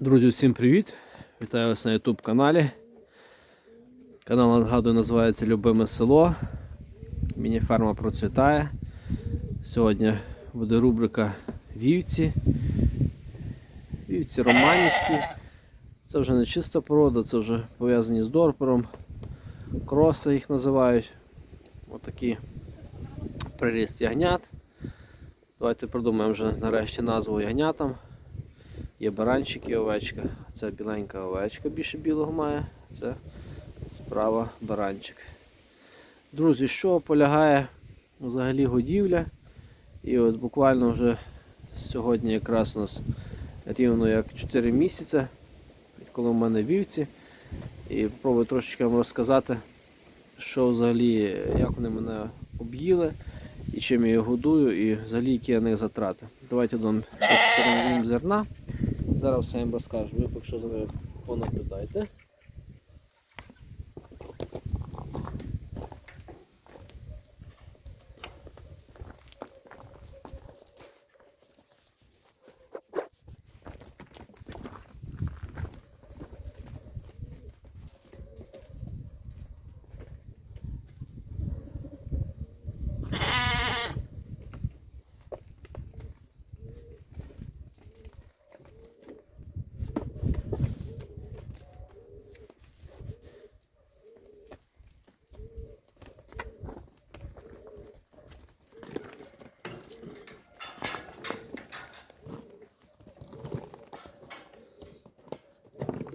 Друзі, всім привіт! Вітаю вас на YouTube каналі. Канал нагадую називається Любиме село. Міні-ферма процвітає. Сьогодні буде рубрика Вівці. Вівці романівські. Це вже не чиста порода, це вже пов'язані з дорпером. Кроси їх називають. Отакий приріст ягнят. Давайте придумаємо вже нарешті назву ягнятам. Є баранчик і овечка. Це біленька овечка більше білого має. Це справа баранчик. Друзі, що полягає взагалі годівля? І от буквально вже сьогодні якраз у нас рівно як 4 місяці, коли в мене вівці. І попробую трошечки вам розказати, що взагалі, як вони мене об'їли і чим я їх годую, і взагалі які я них затрати. Давайте дам зерна. Зараз все їм розкажу. Ви поки що за мною понаблюдайте.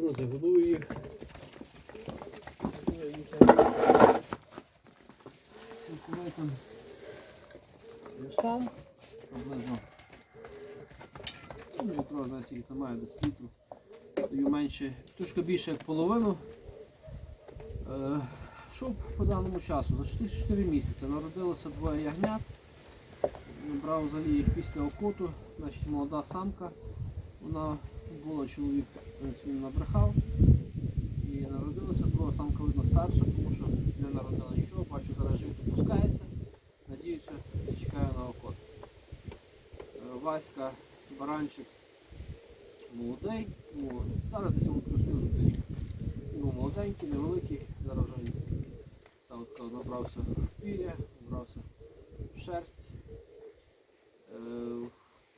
Друзі, годую їх. Я цілковитим. Приблизно. Літро, знаю, скільки це має 10 літрів. Даю менше, трошки більше як половину. Е, Що по даному часу? За 4, 4 місяці народилося двоє ягнят. Брав взагалі їх після окоту, значить молода самка. Вона була чоловік, в принципі, набрехав. І народилася друга самка видно старша, тому що не народила нічого, бачу, зараз живіт опускається. Надіюся, чекаю на окот. Е, Васька, баранчик молодий. Ну, зараз десь йому плюс-мінус буде рік. Був молоденький, невеликий, зараз вже він став набрався в пір'я, набрався в шерсть. Е,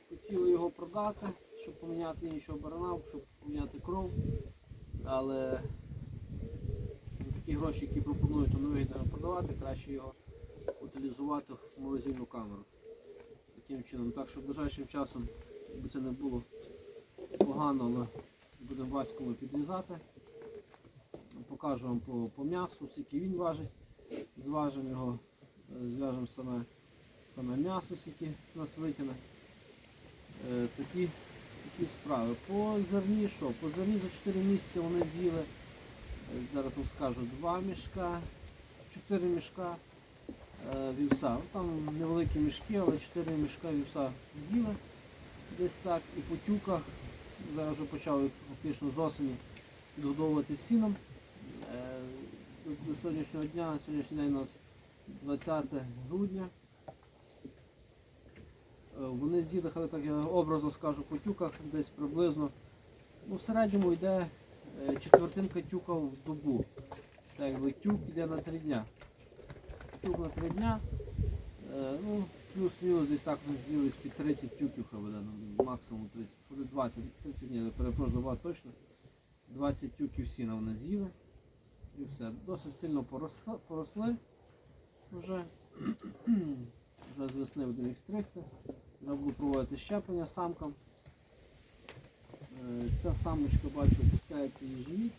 Хотіли його продати, щоб поміняти іншого барана, щоб поміняти кров. Але такі гроші, які пропонують, то не вигідно продавати, краще його утилізувати в морозильну камеру. Таким чином. Так що ближайшим часом, якби це не було погано, але будемо ваському підрізати. Покажу вам по, по м'ясу, скільки він важить. Зважимо його, е, зв'яжемо саме, саме м'ясо, скільки нас витягне. Е, такі, такі справи. По зерні що? По зерні за 4 місяці вони з'їли, е, зараз вам скажу, 2 мішка, 4 мішка е, вівса. Ну, Там невеликі мішки, але 4 мішка вівса з'їли десь так. І по тюках, зараз вже почали фактично з осені підгодовувати сіном. Е, до сьогоднішнього дня, сьогоднішній день у нас 20 грудня. Е, Вони з'їхали, так я образно скажу, по тюках десь приблизно. Ну, в середньому йде е, четвертинка тюка в добу. Так якби тюк йде на три дня. Тюк на три дня. Е, ну, плюс-мінус десь так ми з'їли з під 30 тюків ну, максимум 30, буде 20, 30 ні, перепрошую, точно. 20 тюків сіна вони з'їли. І все. Досить сильно поросли, поросли вже. Вже з весни будемо їх стригти. Я буду проводити щеплення самкам. Е, Ця самочка, бачу, опускається її живіт.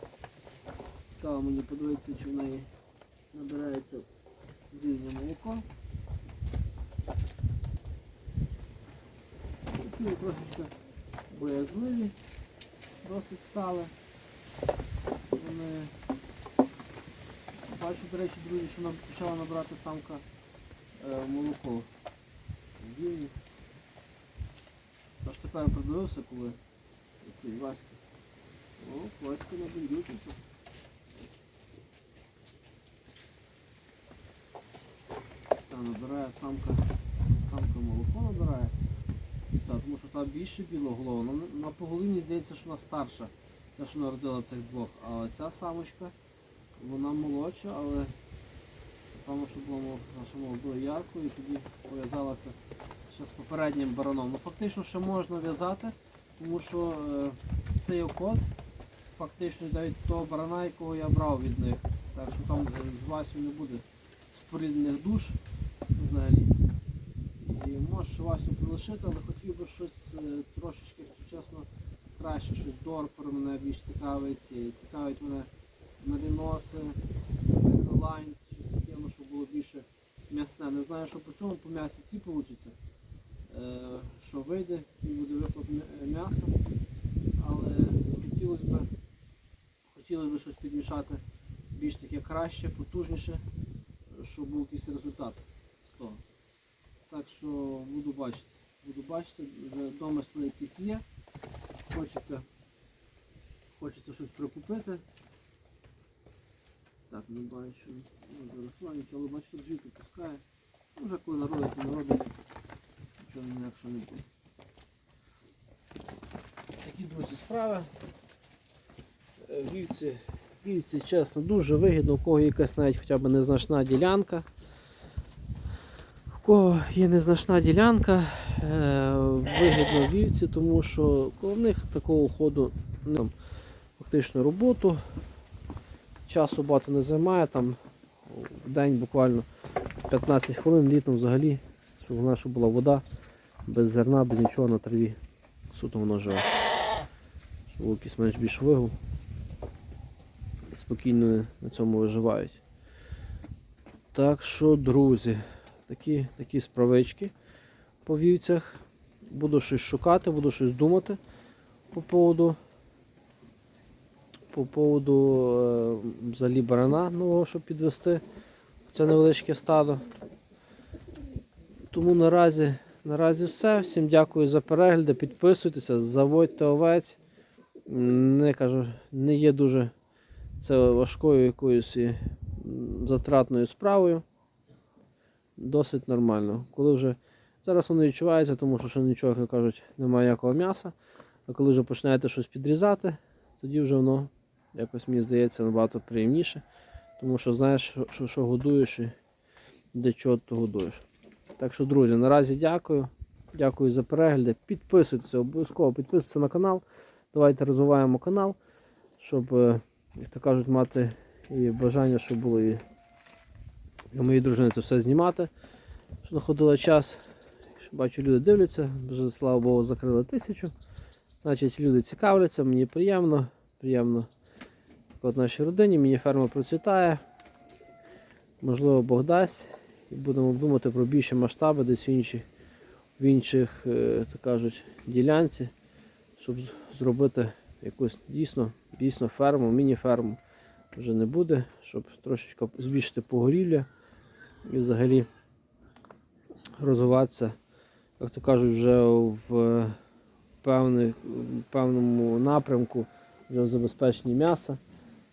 Цікаво мені подивитися, чи в неї набирається рівня молоко. Такі трошечки боязливі, досить стали. Вони бачу, до речі, друзі, що нам почала набрати самка е, молоко. Вільні. Аж тепер продивився, коли цей Васька. О, Васька на бендючиться. Та набирає самка, самка молоко набирає. Ця, тому що там більше білоголова. На, на поголові мені здається, що вона старша, те, що народила цих двох. А ця самочка, вона молодша, але напевно, що була наша молодою яркою і тоді пов'язалася ще з попереднім бараном. Ну фактично ще можна в'язати, тому що е, цей окот фактично навіть того барана, якого я брав від них. Так що там з- Васю не буде споріднених душ взагалі. І можеш Васю прилишити, але хотів би щось е, трошечки, якщо чесно, краще, щось дорпер мене більш цікавить. І цікавить мене маріноси, лайн, щось таке, ну, щоб було більше м'ясне. Не знаю, що по цьому по м'ясі ці вийде. Що вийде, який буде вихлоп м'я- м'яса. Але хотілося б, хотілося б щось підмішати більш таке краще, потужніше, щоб був якийсь результат з того. Так що буду бачити. Буду бачити, вже домисли якісь є. Хочеться, хочеться щось прикупити. Так, не бачу. Заросла нічого, але бачите, бджілки пускає. Ну, Вже коли народить, народить, нічого ніякого не буде. Такі друзі справи. Е, Вівці, вівці, чесно, дуже вигідно, у кого якась навіть хоча б незначна ділянка. У кого є незначна ділянка, е, вигідно вівці, тому що коло них такого ходу там, фактично роботу. Часу багато не займає, там в день буквально 15 хвилин, літом взагалі, щоб в наша була вода, без зерна, без нічого на траві. Суто воно живе. Щоб був якийсь менш більш вигул. Спокійно на цьому виживають. Так що, друзі, такі, такі справички по вівцях. Буду щось шукати, буду щось думати по поводу по поводу е, взагалі барана нового, щоб підвести це невеличке стадо. Тому наразі, наразі все. Всім дякую за перегляди. Підписуйтеся, заводьте овець. Не кажу, не є дуже це важкою якоюсь затратною справою. Досить нормально. Коли вже зараз воно відчувається, тому що нічого, як кажуть, немає ніякого м'яса. А коли вже починаєте щось підрізати, тоді вже воно якось мені здається набагато приємніше. Тому що знаєш, що, що, годуєш і для чого ти годуєш. Так що, друзі, наразі дякую. Дякую за перегляди. Підписуйтеся, обов'язково підписуйтеся на канал. Давайте розвиваємо канал, щоб, е, як то кажуть, мати і бажання, щоб було і для моєї дружини це все знімати. Що знаходила час. Що Бачу, люди дивляться, вже, слава Богу, закрили тисячу. Значить, люди цікавляться, мені приємно. Приємно от нашій родині, мені ферма процвітає. Можливо, Бог дасть. Будемо думати про більші масштаби десь в інших, в інших е, так кажуть, ділянці, щоб зробити якусь дійсно, дійсно ферму, міні-ферму вже не буде, щоб трошечки збільшити поголів'я і взагалі розвиватися, як то кажуть, вже в е, певний, певному напрямку, вже в забезпеченні м'яса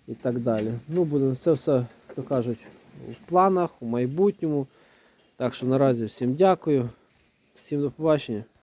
і так далі. Ну, буде це все, як то кажуть, в планах, у майбутньому. Так що наразі всім дякую, всім до побачення.